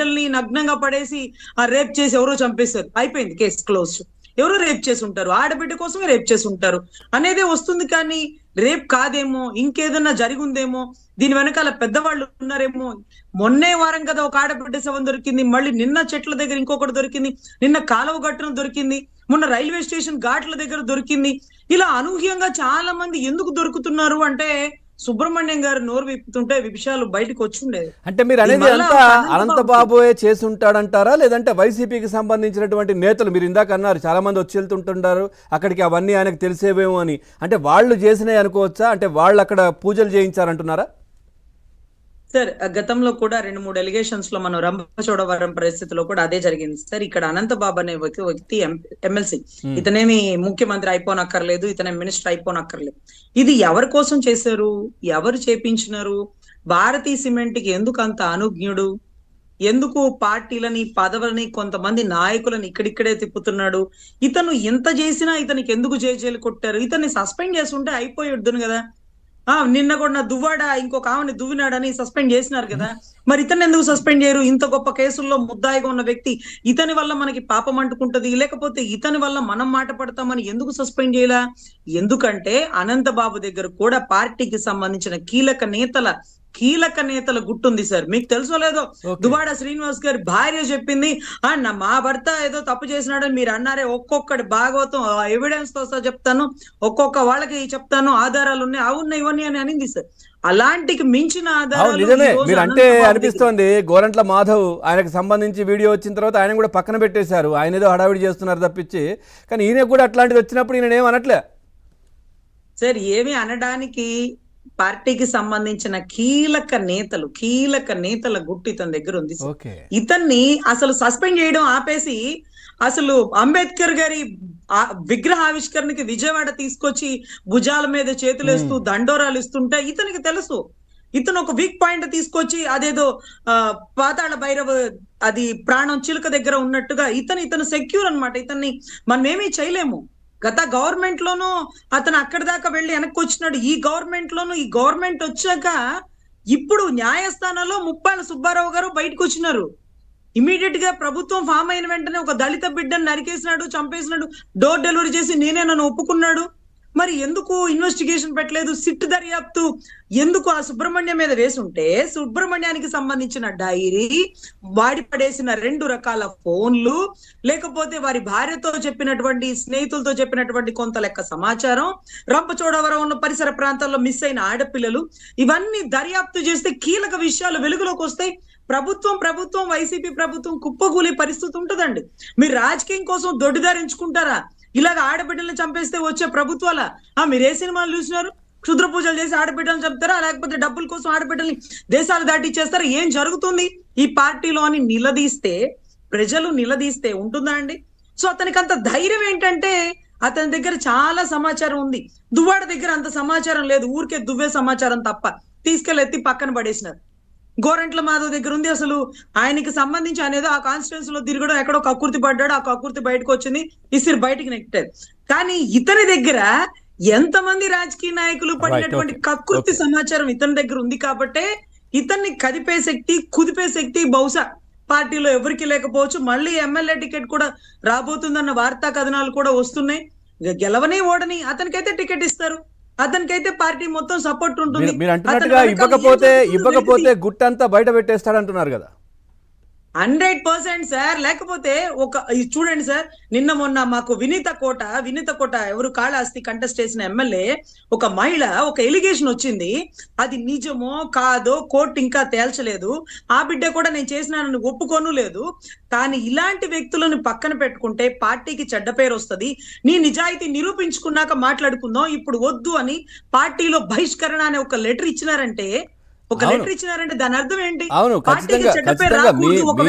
బిడ్డల్ని నగ్నంగా పడేసి ఆ రేప్ చేసి ఎవరో చంపేశారు. అయిపోయింది కేసు క్లోజ్. ఎవరో రేప్ చేసి ఉంటారు. ఆడబిడ్డ కోసమే రేప్ చేసి ఉంటారు. అనేదే వస్తుంది కానీ రేప్ కాదేమో ఇంకేదన్నా జరిగి ఉందేమో దీని వెనకాల పెద్దవాళ్ళు ఉన్నారేమో. మొన్నే వారం కదా ఒక ఆడబిడ్డ శవం దొరికింది. మళ్ళీ నిన్న చెట్ల దగ్గర ఇంకొకటి దొరికింది. నిన్న కాలువ గట్టున దొరికింది. మొన్న రైల్వే స్టేషన్ ఘాట్ల దగ్గర దొరికింది. ఇలా అనూహ్యంగా చాలా మంది ఎందుకు దొరుకుతున్నారు అంటే సుబ్రహ్మణ్యం గారు నోరు విప్పుతుంటే విషయాలు బయటకు వచ్చుండేది అంటే మీరు అనేది అంతా అనంతబాబు- అనంతబాబుయే చేసి ఉంటాడంటారా లేదంటే వైసీపీకి సంబంధించినటువంటి నేతలు మీరు ఇందాక అన్నారు చాలా మంది వచ్చి వెళ్తుంటుంటారు అక్కడికి అవన్నీ ఆయనకు తెలిసేవేమో అని. అంటే వాళ్ళు చేసినాయి అనుకోవచ్చా? అంటే వాళ్ళు అక్కడ పూజలు చేయించారంటున్నారా? సార్ గతంలో కూడా రెండు మూడు ఎలిగేషన్స్లో మనం రంపచోడవరం పరిస్థితిలో కూడా అదే జరిగింది. సార్ ఇక్కడ అనంతబాబు అనే వ్యక్తి ఎమ్మెల్సీ ఇతనేమి ముఖ్యమంత్రి అయిపోనక్కర్లేదు ఇతనే మినిస్టర్ అయిపోనక్కర్లేదు. ఇది ఎవరి కోసం చేశారు? ఎవరు చేపించినారు? భారతీ సిమెంట్కి ఎందుకు అంత అనుజ్ఞుడు? ఎందుకు పార్టీలని పదవులని కొంతమంది నాయకులను ఇక్కడిక్కడే తిప్పుతున్నాడు? ఇతను ఎంత చేసినా ఇతనికి ఎందుకు జైలు కొట్టారు? ఇతన్ని సస్పెండ్ చేస్తుంటే అయిపోయి కదా. నిన్న కూడా నా దువ్వాడ ఇంకొక ఆమెని దువ్వినాడని సస్పెండ్ చేసినారు కదా. మరి ఇతను ఎందుకు సస్పెండ్ చేయరు? ఇంత గొప్ప కేసుల్లో ముద్దాయిగా ఉన్న వ్యక్తి ఇతని వల్ల మనకి పాపం అంటుకుంటది. లేకపోతే ఇతని వల్ల మనం మాట పడతామని ఎందుకు సస్పెండ్ చేయలా? ఎందుకంటే అనంత బాబు దగ్గర కూడా పార్టీకి సంబంధించిన కీలక నేతల కీలక నేతల గుట్టుంది సార్. మీకు తెలుసో లేదో. దువాడ శ్రీనివాస్ గారి భార్య చెప్పింది ఆ నా మా భర్త ఏదో తప్పు చేసినాడని మీరు అన్నారే ఒక్కొక్కటి భాగవతం ఎవిడెన్స్తో సహా చెప్తాను ఒక్కొక్క వాళ్ళకి చెప్తాను ఆధారాలు ఉన్నాయి అవును ఇవన్నీ అని అనింది సార్. అలాంటికి మించిన ఆధారాలు అంటే అనిపిస్తోంది గోరంట్ల మాధవ్ ఆయనకు సంబంధించి వీడియో వచ్చిన తర్వాత ఆయన కూడా పక్కన పెట్టేశారు. ఆయన ఏదో హడావిడి చేస్తున్నారు తప్పించి. కానీ ఈయన కూడా అట్లాంటిది వచ్చినప్పుడు ఈయన ఏం అనట్లే. సార్ ఏమి అనడానికి పార్టీకి సంబంధించిన కీలక నేతలు కీలక నేతల గుట్టు ఇతని దగ్గర ఉంది. ఇతన్ని అసలు సస్పెండ్ చేయడం ఆపేసి అసలు అంబేద్కర్ గారి ఆ విగ్రహ ఆవిష్కరణకి విజయవాడ తీసుకొచ్చి భుజాల మీద చేతులు వేస్తూ దండోరాలు ఇస్తుంటే ఇతనికి తెలుసు. ఇతను ఒక వీక్ పాయింట్ తీసుకొచ్చి అదేదో ఆ, పాతాళ భైరవ అది ప్రాణం చిలుక దగ్గర ఉన్నట్టుగా ఇతను ఇతను సెక్యూర్ అన్నమాట. ఇతన్ని మనం ఏమీ చేయలేము. గత గవర్నమెంట్ లోనూ అతను అక్కడి దాకా వెళ్ళి వెనక్కి వచ్చినాడు. ఈ గవర్నమెంట్ లోను ఈ గవర్నమెంట్ వచ్చాక ఇప్పుడు న్యాయస్థానంలో ముప్పాల సుబ్బారావు గారు బయటకు వచ్చినారు. ఇమీడియట్గా ప్రభుత్వం ఫామ్ అయిన వెంటనే ఒక దళిత బిడ్డను నరికేసినాడు చంపేసినాడు డోర్ డెలివరీ చేసి నేనే నన్ను ఒప్పుకున్నాడు. మరి ఎందుకు ఇన్వెస్టిగేషన్ పెట్టలేదు? సిట్ దర్యాప్తు ఎందుకు ఆ సుబ్రహ్మణ్యం మీద వేసుంటే సుబ్రహ్మణ్యానికి సంబంధించిన డైరీ వాడి పడేసిన రెండు రకాల ఫోన్లు లేకపోతే వారి భార్యతో చెప్పినటువంటి స్నేహితులతో చెప్పినటువంటి కొంత లెక్క సమాచారం రంపచోడవరం ఉన్న పరిసర ప్రాంతాల్లో మిస్ అయిన ఆడపిల్లలు ఇవన్నీ దర్యాప్తు చేస్తే కీలక విషయాలు వెలుగులోకి వస్తాయి. ప్రభుత్వం ప్రభుత్వం వైసీపీ ప్రభుత్వం కుప్పకూలే పరిస్థితి ఉంటుందండి. మీరు రాజకీయం కోసం దొడ్డిదారించుకుంటారా ఇలాగ ఆడబిడ్డల్ని చంపేస్తే వచ్చే ప్రభుత్వాల ఆ మీరు ఏ సినిమాలు చూసినారు? క్షుద్ర పూజలు చేసి ఆడబిడ్డలు చంపుతారా? లేకపోతే డబ్బుల కోసం ఆడబిడ్డల్ని దేశాలు దాటిచ్చేస్తారా? ఏం జరుగుతుంది? ఈ పార్టీలో అని నిలదీస్తే ప్రజలు నిలదీస్తే ఉంటుందా అండి? సో అతనికి అంత ధైర్యం ఏంటంటే అతని దగ్గర చాలా సమాచారం ఉంది. దువ్వాడ దగ్గర అంత సమాచారం లేదు. ఊరికే దువ్వే సమాచారం తప్ప. తీసుకెళ్ళి ఎత్తి పక్కన పడేసినారు. గోరంట్ల మాధవ్ దగ్గర ఉంది అసలు. ఆయనకి సంబంధించి అనేది ఆ కాన్స్టిట్యూన్స్లో తిరగడం ఎక్కడో కక్కుర్తి పడ్డాడు ఆ కక్కుర్తి బయటకు వచ్చింది ఇసిరి బయటికి నెట్టారు కానీ ఇతని దగ్గర ఎంతమంది రాజకీయ నాయకులు పడినటువంటి కక్కుర్తి. సమాచారం ఇతని దగ్గర ఉంది కాబట్టే ఇతన్ని కదిపే శక్తి కుదిపే శక్తి బహుశా పార్టీలో ఎవరికి లేకపోవచ్చు. మళ్ళీ ఎమ్మెల్యే టికెట్ కూడా రాబోతుందన్న వార్తా కథనాలు కూడా వస్తున్నాయి. గెలవని ఓడని అతనికైతే టికెట్ ఇస్తారు. అతనికైతే పార్టీ మొత్తం సపోర్ట్ ఉంటుంది మీరు- అంటున్నట్టుగా ఇవ్వకపోతే ఇవ్వకపోతే. గుట్టంతా బయట పెట్టేస్తాడు అంటున్నారు కదా హండ్రెడ్ పర్సెంట్ సార్. లేకపోతే ఒక ఇది చూడండి సార్. నిన్న మొన్న మాకు వినీత కోట వినీత కోట ఎవరు కాళహస్తి కంటెస్ట్ చేసిన ఎమ్మెల్యే ఒక మహిళ ఒక ఎలిగేషన్ వచ్చింది. అది నిజమో కాదో కోర్టు ఇంకా తేల్చలేదు. ఆ బిడ్డ కూడా నేను చేసినానని ఒప్పుకోను లేదు. కానీ ఇలాంటి వ్యక్తులను పక్కన పెట్టుకుంటే పార్టీకి చెడ్డ పేరు వస్తది. నీ నిజాయితీ నిరూపించుకున్నాక మాట్లాడుకుందాం ఇప్పుడు వద్దు అని పార్టీలో బహిష్కరణ అనే ఒక లెటర్ ఇచ్చినారంటే ఒక. లెటర్ ఇచ్చినారంటే దాని అర్థం ఏంటి? అవును ఖచ్చితంగా ఖచ్చితంగా.